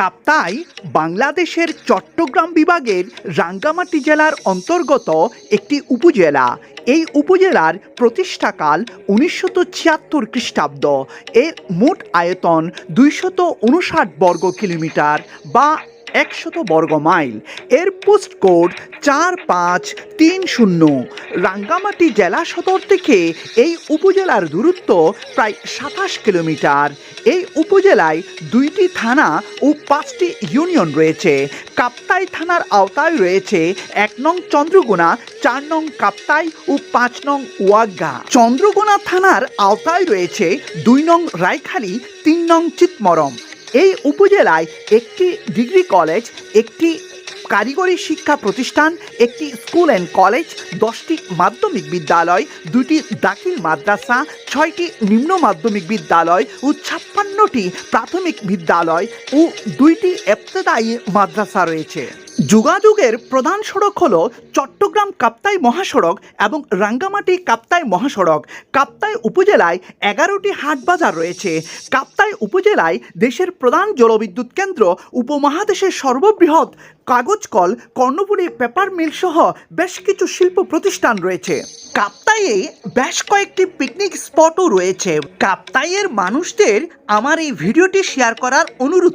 কাপ্তাই বাংলাদেশের চট্টগ্রাম বিভাগের রাঙ্গামাটি জেলার অন্তর্গত একটি উপজেলা। এই উপজেলার প্রতিষ্ঠাকাল উনিশশত ছিয়াত্তর খ্রিস্টাব্দ। এর মোট আয়তন দুইশত উনষাট বর্গ কিলোমিটার বা একশত বর্গ মাইল। এর পোস্ট কোড চার পাঁচ তিন শূন্য। রাঙ্গামাটি জেলা সদর থেকে এই উপজেলার দূরত্ব প্রায় সাতাশ কিলোমিটার। এই উপজেলায় দুইটি থানা ও পাঁচটি ইউনিয়ন রয়েছে। কাপ্তাই থানার আওতায় রয়েছে এক নং চন্দ্রগোনা চার নং কাপ্তাই ও পাঁচ নং ওয়াগা চন্দ্রগোনা থানার আওতায় রয়েছে দুই নং রায়খালি, তিন নং চিতমরম। এই উপজেলায় একটি ডিগ্রি কলেজ, একটি কারিগরি শিক্ষা প্রতিষ্ঠান, একটি স্কুল অ্যান্ড কলেজ, দশটি মাধ্যমিক বিদ্যালয় দুটি দাখিল মাদ্রাসা, ছয়টি নিম্ন মাধ্যমিক বিদ্যালয় ও ছাপ্পান্নটি প্রাথমিক বিদ্যালয় ও দুইটি এফতেদায়ী মাদ্রাসা রয়েছে। যোগাযোগের প্রধান সড়ক হল চট্টগ্রাম কাপ্তাই মহাসড়ক এবং রাঙ্গামাটি কাপ্তাই মহাসড়ক। কাপ্তাই উপজেলায় এগারোটি হাট বাজার রয়েছে। কাপ্তাই উপজেলায় দেশের প্রধান জলবিদ্যুৎ কেন্দ্র, উপমহাদেশের সর্ববৃহৎ কাগজ কল কর্ণপুরী পেপার মিল সহ বেশ কিছু শিল্প প্রতিষ্ঠান রয়েছে। কাপ্তাইয়ে বেশ কয়েকটি পিকনিক স্পটও রয়েছে। কাপ্তাইয়ের মানুষদের আমার এই ভিডিওটি শেয়ার করার অনুরোধ